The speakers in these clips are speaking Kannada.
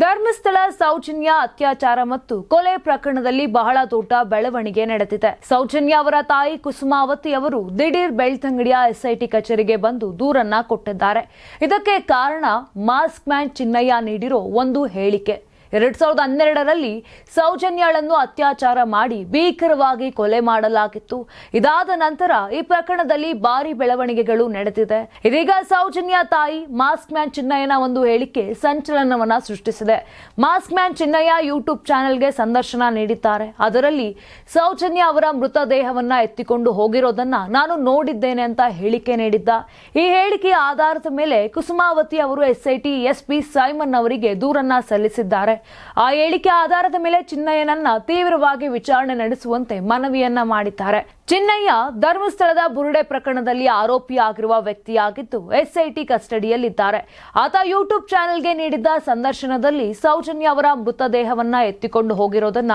ಧರ್ಮಸ್ಥಳ ಸೌಜನ್ಯ ಅತ್ಯಾಚಾರ ಮತ್ತು ಕೊಲೆ ಪ್ರಕರಣದಲ್ಲಿ ಬಹಳ ದೊಡ್ಡ ಬೆಳವಣಿಗೆ ನಡೆದಿದೆ. ಸೌಜನ್ಯ ಅವರ ತಾಯಿ ಕುಸುಮಾವತಿ ಅವರು ದಿಢೀರ್ ಬೆಳ್ತಂಗಡಿಯ ಎಸ್ಐಟಿ ಕಚೇರಿಗೆ ಬಂದು ದೂರನ್ನ ಕೊಟ್ಟಿದ್ದಾರೆ. ಇದಕ್ಕೆ ಕಾರಣ ಮಾಸ್ಕ್ ಮ್ಯಾನ್ ಚಿನ್ನಯ್ಯ ನೀಡಿರೋ ಒಂದು ಹೇಳಿಕೆ. ಎರಡ್ ಸಾವಿರದ ಹನ್ನೆರಡರಲ್ಲಿ ಸೌಜನ್ಯಾಳನ್ನು ಅತ್ಯಾಚಾರ ಮಾಡಿ ಭೀಕರವಾಗಿ ಕೊಲೆ ಮಾಡಲಾಗಿತ್ತು. ಇದಾದ ನಂತರ ಈ ಪ್ರಕರಣದಲ್ಲಿ ಭಾರಿ ಬೆಳವಣಿಗೆಗಳು ನಡೆದಿದೆ. ಇದೀಗ ಸೌಜನ್ಯ ತಾಯಿ ಮಾಸ್ಕ್ ಮ್ಯಾನ್ ಚಿನ್ನಯ್ಯನ ಒಂದು ಹೇಳಿಕೆ ಸಂಚಲನವನ್ನ ಸೃಷ್ಟಿಸಿದೆ. ಮಾಸ್ಕ್ ಮ್ಯಾನ್ ಚಿನ್ನಯ್ಯ ಯೂಟ್ಯೂಬ್ ಚಾನೆಲ್ಗೆ ಸಂದರ್ಶನ ನೀಡಿದ್ದಾರೆ. ಅದರಲ್ಲಿ ಸೌಜನ್ಯ ಅವರ ಮೃತದೇಹವನ್ನ ಎತ್ತಿಕೊಂಡು ಹೋಗಿರೋದನ್ನ ನಾನು ನೋಡಿದ್ದೇನೆ ಅಂತ ಹೇಳಿಕೆ ನೀಡಿದ್ದ. ಈ ಹೇಳಿಕೆಯ ಆಧಾರದ ಮೇಲೆ ಕುಸುಮಾವತಿ ಅವರು ಎಸ್ಐಟಿ ಎಸ್ಪಿ ಸೈಮನ್ ಅವರಿಗೆ ದೂರನ್ನ ಸಲ್ಲಿಸಿದ್ದಾರೆ. ಆ ಹೇಳಿಕೆ ಆಧಾರದ ಮೇಲೆ ಚಿನ್ನಯ್ಯನನ್ನ ತೀವ್ರವಾಗಿ ವಿಚಾರಣೆ ನಡೆಸುವಂತೆ ಮನವಿಯನ್ನ ಮಾಡಿದ್ದಾರೆ. ಚಿನ್ನಯ್ಯ ಧರ್ಮಸ್ಥಳದ ಬುರುಡೆ ಪ್ರಕರಣದಲ್ಲಿ ಆರೋಪಿಯಾಗಿರುವ ವ್ಯಕ್ತಿಯಾಗಿದ್ದು ಎಸ್ಐಟಿ ಕಸ್ಟಡಿಯಲ್ಲಿದ್ದಾರೆ. ಆತ ಯೂಟ್ಯೂಬ್ ಚಾನೆಲ್ಗೆ ನೀಡಿದ್ದ ಸಂದರ್ಶನದಲ್ಲಿ ಸೌಜನ್ಯ ಅವರ ಮೃತದೇಹವನ್ನ ಎತ್ತಿಕೊಂಡು ಹೋಗಿರೋದನ್ನ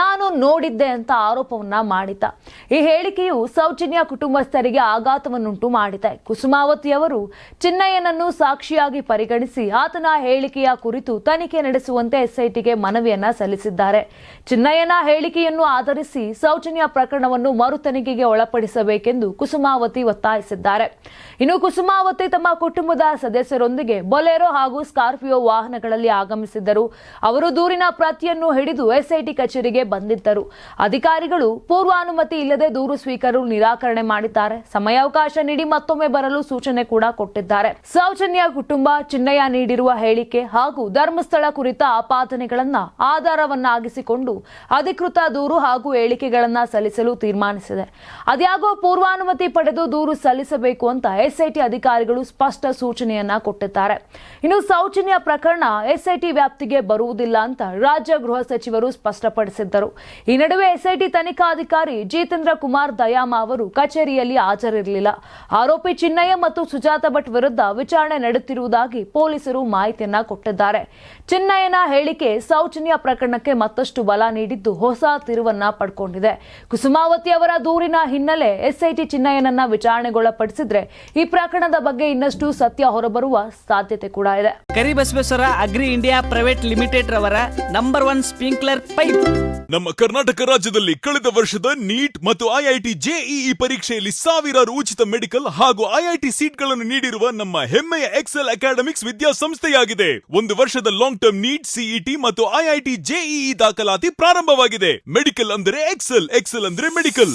ನಾನು ನೋಡಿದ್ದೆ ಅಂತ ಆರೋಪವನ್ನ ಮಾಡಿದ್ದ. ಈ ಹೇಳಿಕೆಯು ಸೌಜನ್ಯ ಕುಟುಂಬಸ್ಥರಿಗೆ ಆಘಾತವನ್ನುಂಟು ಮಾಡಿದೆ. ಕುಸುಮಾವತಿ ಅವರು ಚಿನ್ನಯ್ಯನನ್ನು ಸಾಕ್ಷಿಯಾಗಿ ಪರಿಗಣಿಸಿ ಆತನ ಹೇಳಿಕೆಯ ಕುರಿತು ತನಿಖೆ ನಡೆಸುವಂತೆ ಎಸ್ಐಟಿಗೆ ಮನವಿಯನ್ನ ಸಲ್ಲಿಸಿದ್ದಾರೆ. ಚಿನ್ನಯ್ಯನ ಹೇಳಿಕೆಯನ್ನು ಆಧರಿಸಿ ಸೌಜನ್ಯ ಪ್ರಕರಣವನ್ನು ಮರು ತನಿಖೆಗೆ ಒಳಪಡಿಸಬೇಕೆಂದು ಕುಸುಮಾವತಿ ಒತ್ತಾಯಿಸಿದ್ದಾರೆ. ಇನ್ನು ಕುಸುಮಾವತಿ ತಮ್ಮ ಕುಟುಂಬದ ಸದಸ್ಯರೊಂದಿಗೆ ಬೊಲೆರೋ ಹಾಗೂ ಸ್ಕಾರ್ಪಿಯೋ ವಾಹನಗಳಲ್ಲಿ ಆಗಮಿಸಿದ್ದರು. ಅವರು ದೂರಿನ ಪ್ರತಿಯನ್ನು ಹಿಡಿದು ಎಸ್ಐಟಿ ಕಚೇರಿಗೆ ಬಂದಿದ್ದರು. ಅಧಿಕಾರಿಗಳು ಪೂರ್ವಾನುಮತಿ ಇಲ್ಲದೆ ದೂರು ಸ್ವೀಕರು ನಿರಾಕರಣೆ ಮಾಡಿದ್ದಾರೆ. ಸಮಯಾವಕಾಶ ನೀಡಿ ಮತ್ತೊಮ್ಮೆ ಬರಲು ಸೂಚನೆ ಕೂಡ ಕೊಟ್ಟಿದ್ದಾರೆ. ಸೌಜನ್ಯ ಕುಟುಂಬ ಚಿನ್ನಯ್ಯ ನೀಡಿರುವ ಹೇಳಿಕೆ ಹಾಗೂ ಧರ್ಮಸ್ಥಳ ಕುರಿತ ಆಪಾದನೆಗಳನ್ನ ಆಧಾರವನ್ನಾಗಿಸಿಕೊಂಡು ಅಧಿಕೃತ ದೂರು ಹಾಗೂ ಹೇಳಿಕೆಗಳನ್ನ ಸಲ್ಲಿಸಲು ತೀರ್ಮಾನಿಸಿದೆ. ಅದ್ಯಾಗೋ ಪೂರ್ವಾನುಮತಿ ಪಡೆದು ದೂರು ಸಲ್ಲಿಸಬೇಕು ಅಂತ ಎಸ್ಐಟಿ ಅಧಿಕಾರಿಗಳು ಸ್ಪಷ್ಟ ಸೂಚನೆಯನ್ನ ಕೊಟ್ಟಿದ್ದಾರೆ. ಇನ್ನು ಸೌಜನ್ಯ ಪ್ರಕರಣ ಎಸ್ಐಟಿ ವ್ಯಾಪ್ತಿಗೆ ಬರುವುದಿಲ್ಲ ಅಂತ ರಾಜ್ಯ ಗೃಹ ಸಚಿವರು ಸ್ಪಷ್ಟಪಡಿಸಿದ್ದರು. ಈ ನಡುವೆ ಎಸ್ಐಟಿ ತನಿಖಾಧಿಕಾರಿ ಜಿತೇಂದ್ರ ಕುಮಾರ್ ದಯಾಮ ಅವರು ಕಚೇರಿಯಲ್ಲಿ ಹಾಜರಿರಲಿಲ್ಲ. ಆರೋಪಿ ಚಿನ್ನಯ್ಯ ಮತ್ತು ಸುಜಾತ ಭಟ್ ವಿರುದ್ಧ ವಿಚಾರಣೆ ನಡೆಯುತ್ತಿರುವುದಾಗಿ ಪೊಲೀಸರು ಮಾಹಿತಿಯನ್ನ ಕೊಟ್ಟಿದ್ದಾರೆ. ಚಿನ್ನಯ್ಯನ ಹೇಳಿಕೆ ಸೌಜನ್ಯ ಪ್ರಕರಣಕ್ಕೆ ಮತ್ತಷ್ಟು ಬಲ ನೀಡಿದ್ದು ಹೊಸ ತಿರುವನ್ನ ಪಡ್ಕೊಂಡಿದೆ. ಕುಸುಮಾವತಿ ಅವರ ದೂರಿನ ಹಿನ್ನೆಲೆ ಎಸ್ಐಟಿ ಚಿನ್ನಯ್ಯನನ್ನ ವಿಚಾರಣೆಗೊಳಪಡಿಸಿದ್ರೆ ಈ ಪ್ರಕರಣದ ಬಗ್ಗೆ ಇನ್ನಷ್ಟು ಸತ್ಯ ಹೊರಬರುವ ಸಾಧ್ಯತೆ ಕೂಡ ಇದೆ. Karibasaveshwara agri India private limited ರವರ ನಂಬರ್ ಒನ್ ಸ್ಪ್ರಿಂಕ್ಲರ್ ಪೈಪ್. ನಮ್ಮ ಕರ್ನಾಟಕ ರಾಜ್ಯದಲ್ಲಿ ಕಳೆದ ವರ್ಷದ ನೀಟ್ ಮತ್ತು ಐಐಟಿ ಜೆಇಇ ಪರೀಕ್ಷೆಯಲ್ಲಿ ಸಾವಿರಾರು ಉಚಿತ ಮೆಡಿಕಲ್ ಹಾಗೂ ಐಐಟಿ ಸೀಟ್ಗಳನ್ನು ನೀಡಿರುವ ನಮ್ಮ ಹೆಮ್ಮೆಯ ಎಕ್ಸೆಲ್ ಅಕಾಡೆಮಿಕ್ಸ್ ವಿದ್ಯಾಸಂಸ್ಥೆಯಾಗಿದೆ. ಒಂದು ವರ್ಷದ ಲಾಂಗ್ ಟರ್ಮ್ ನೀಟ್ ಸಿಇಟಿ ಮತ್ತು ಐಐಟಿ ಜೆಇಇ ದಾಖಲಾತಿ ಪ್ರಾರಂಭವಾಗಿದೆ. ಮೆಡಿಕಲ್ ಅಂದರೆ ಎಕ್ಸೆಲ್ ಎಕ್ಸೆಲ್ ಅಂದ್ರೆ ಮೆಡಿಕಲ್.